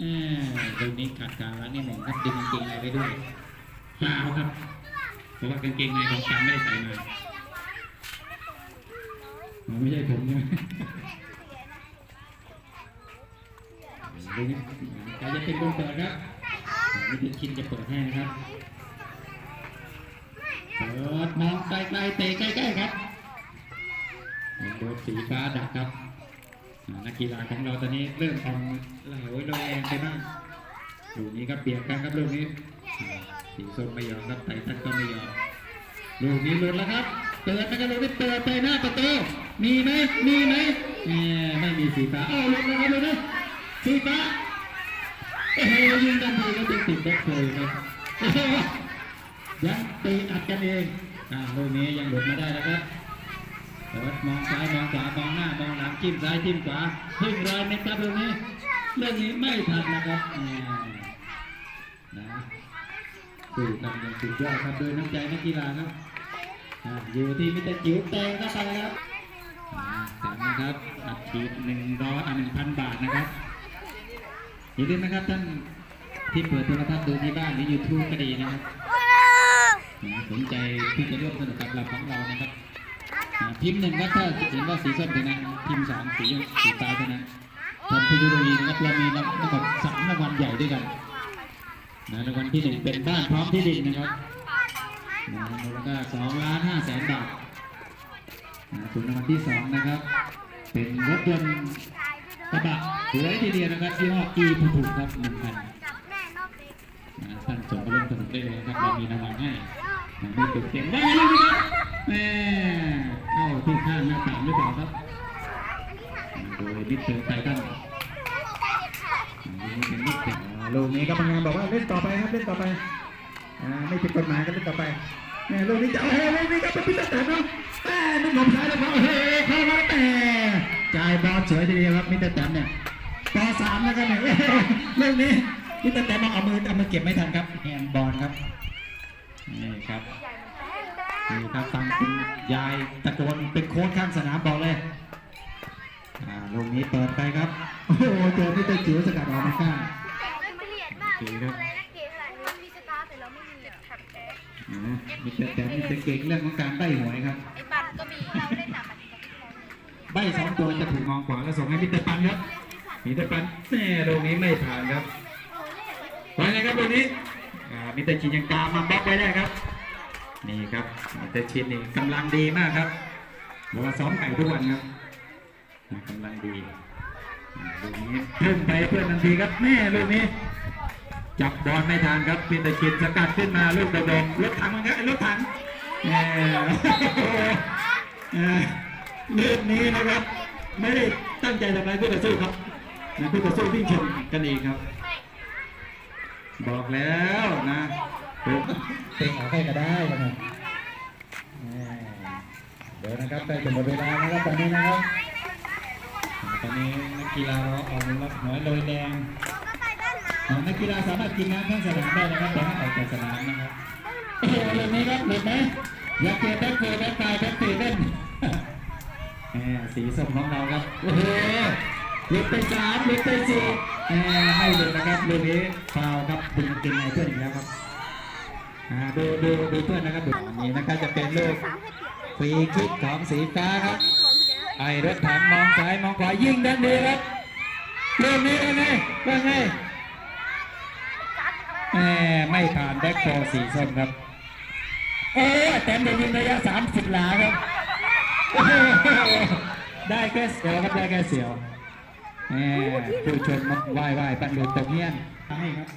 เออตรงนี้ขาดการล้างนิดหนึ่งครับดึงกางเกงในไปด้วยฟาวครับเพราะว่ากางเกงในของกันไม่ได้ใส่มาอ๋อไม่ใช่ผมใช่ไหมดูนี่ใครจะเป็นคนเปิดครับไม่ถึงชินจะเปิดให้นะครับเปิดมองไกลๆเตะใกล้ๆครับโดนสีฟ้าดักครับ นักกีฬาของเราตอนนี้เริ่มออกไหลโอยลอยแรงไปบ้างลูกนี้ครับเบียดกันครับลูกนี้สีส้มไม่ยอมครับไต่ทันก็ไม่ยอมลูกนี้หลุดแล้วครับเปิดนะครับลูกนี้เปิดไปหน้าประตูมีไหมมีไหมแหมไม่มีสีฟ้าอ้าวลุดแล้วครับลูกนี้สีฟ้าโอ้โหยิงกันดีแล้วติดติดแบ็คโฟลครับยังตีอัดกันเองอ่าลูกนี้ยังหลุดมาได้แล้วครับ เปิดมองซ้ายมองขวามองหน้ามองหลังจิ้มซ้ายจิ้มขวาพึ่งรอยเมตรครับลูกนี้เรื่องนี้ไม่ทันนะครับนะสู้กันอย่างสุดยอดครับโดยน้ำใจนักกีฬาครับอยู่ที่มิตรจิ๋วเตงเข้าไปครับอ่าแถมนะครับอัดฉีดหนึ่งร้อยอ่าหนึ่งพันบาทนะครับอย่าลืมนะครับท่านที่เปิดโทรทัศน์ดูที่บ้านหรือยูทูบก็ดีนะครับสนใจที่จะร่วมสนุกกับเราของเรานะครับ พิมพ์หนึ่งครับถ้าเห็นว่าสีส้มชนะพิมพ์สองสีสีฟ้าชนะทำพิธีรีนะครับเรามีทั้งหมดสามรางวัลใหญ่ด้วยกันนะรางวัลที่หนึ่งเป็นบ้านพร้อมที่ดินนะครับนะมูลค่าสองล้านห้าแสนบาทนะส่วนรางวัลที่สองนะครับ เป็นรถยนต์กระบะสวยทีเดียวนะครับยี่ห้ออีทูทูครับหนึ่งคันนะท่านส่งไปร่วมสนุกได้เลยนะครับเรามีรางวัลให้นะไม่ติดเสียงได้เลยนะครับแม่ เข้าที่ข้างหน้าต่างหรือเปล่าครับโดยมิสเตอร์ไททันนี่เป็นมิสเตอร์อ่าลูกนี้กรรมการบอกว่าเล่นต่อไปครับเล่นต่อไปอ่าไม่ผิดกฎหมายก็เล่นต่อไปแม่ลูกนี้จะโอ้โหลูกนี้ครับเป็นพิษแต่เนาะแม่นึกหลบซ้ายแล้วครับโอ้โหเข้ามาแต่จ่ายบอลสวยทีเดียวครับมิสเตอร์แตมเนี่ยปสามแล้วกันเนี่ยลูกนี้มิสเตอร์แตมเอามือเอามือเก็บไม่ทันครับแฮนด์บอลครับนี่ครับ นี่ครับฟังคุณยายตะโกนเป็นโค้ชข้างสนามบอกเลยอ่าลูกนี้เปิดไปครับ โอ้โหเจอมิสเตอร์จิ๋วสกัดออกมาข้างดีครับมีสตาร์แต่เราไม่มีอะขับแอ๊ะนะมิสเตอร์แตมมิสเตอร์เก่งเรื่องของการใบ้หวยครับ ไอ้บัตรก็มีเราเล่นแต่บัตรใบ้สองตัวจะถูกมองขวาแล้วส่งให้มิสเตอร์ปันครับมิสเตอร์ปันแม่ลูกนี้ไม่ผ่านครับว่าไงครับลูกนี้อ่ามิสเตอร์ชินยังตามมาบล็อกไว้ได้ครับ นี่ครับมิสเตชินนี่กำลังดีมากครับบอกว่าซ้อมไก่ทุกวันครับกำลังดีลูกนี้เพิ่มไปเพื่อนทันทีครับแม่ลูกนี้ จับบอลไม่ทันครับมิสเตอร์ชินสกัดขึ้นมาลูกโดดๆรถถังมันครับไอ้รถถังแหมเอ่อเรื่องนี้นะครับ ไม่ได้ตั้งใจทำร้ายคู่ต่อสู้ครับนะคู่ต่อสู้วิ่งชนกันเองครับ บอกแล้วนะ เตะออกให้ก็ได้นะครับแหม่เดี๋ยวนะครับใกล้จะหมดเวลานะครับตอนนี้นะครับตอนนี้นักกีฬาเราออกรับหัวโรยแดงนักกีฬาสามารถกินน้ำข้างสนามได้นะครับแต่ให้ออกจากสนามนะครับโอ้โหเรื่องนี้ครับหลุดไหมอยากเจอแบ็คโฟร์แบ็คไฟแบ็คเซเว่นแหมสีส้มของเราครับโอ้โหหลุดไปสามหลุดไปสี่แหมไม่หลุดนะครับลูกนี้ฟาวครับดึงกางเกงในเพื่อนอีกแล้วครับ อ่าดูดูดูเพื่อนนะครับดูอันนี้นะครับจะเป็นลูกฟรีคิกของสีฟ้าครับ ไอรถถังมองซ้ายมองขวายิงด้านดีครับลูกนี้ว่าไงว่าไงแหมไม่ผ่านแบ็คโฟสีส้มครับ โอ้ยแต้มได้ยิงระยะ 30 หลาครับ ได้แค่เสียวครับได้แค่เสียวแหมผู้ชมมาไหว้ไหว้ปันดูตกเงี้ยนให้ครับ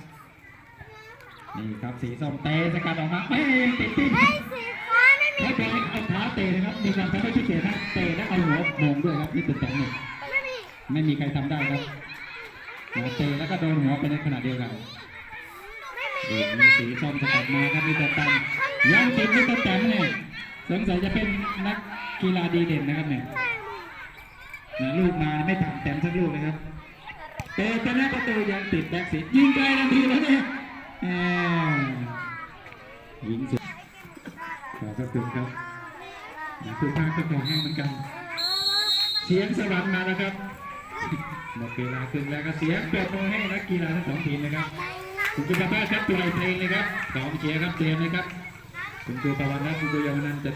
นี่ครับสีส้มเตะสกัดออกมาไม่ติดติ้นไอ้สีฟ้าไม่มีถ้าเป็นเอาเท้าเตะนะครับ มีการทำให้พิเศษนะเตะแล้วเอาหัวโมงด้วยครับนี่เป็นแต่งหนึ่งไม่มีไม่มีใครทำได้ครับนะเตะแล้วก็โดนหัวไปในขณะเดียวกันไม่มีดูมีสีส้มสกัดมาครับมีแต่ตันยังติดมีแต่แต่งเนี่ยสงสัยจะเป็นนักกีฬาดีเด่นนะครับเนี่ยนะลูกมาไม่ผ่านแต้มสักลูกเลยครับเตะชนะประตูยังติดแบ็กสียิงไกลทันทีแล้วเนี่ย แหมยิงสุดขอบพระคุณครับนะคือภาคก็ขอให้งเหมือนกัน เสียงสวรรค์มาแล้วครับหมดเวลาครึ่งแล้วก็เสียงเปรบมือให้นักกีฬาทั้งสองทีมนะครับ คุณครูประภาสครับปล่อยเพลงเลยครับกองเชียร์ครับเตรียมเลยครับ คุณครูประวันและคุณครูเยาวนันท์จะ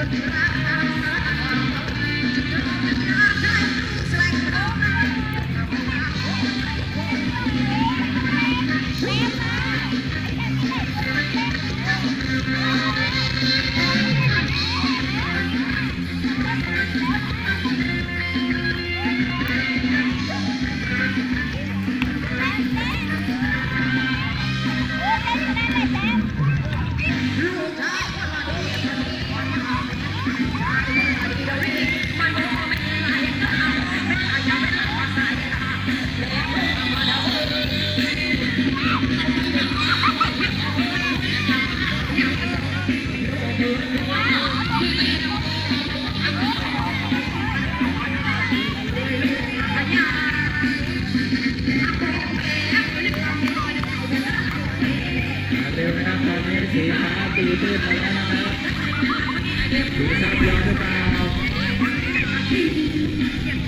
Thank you. I'm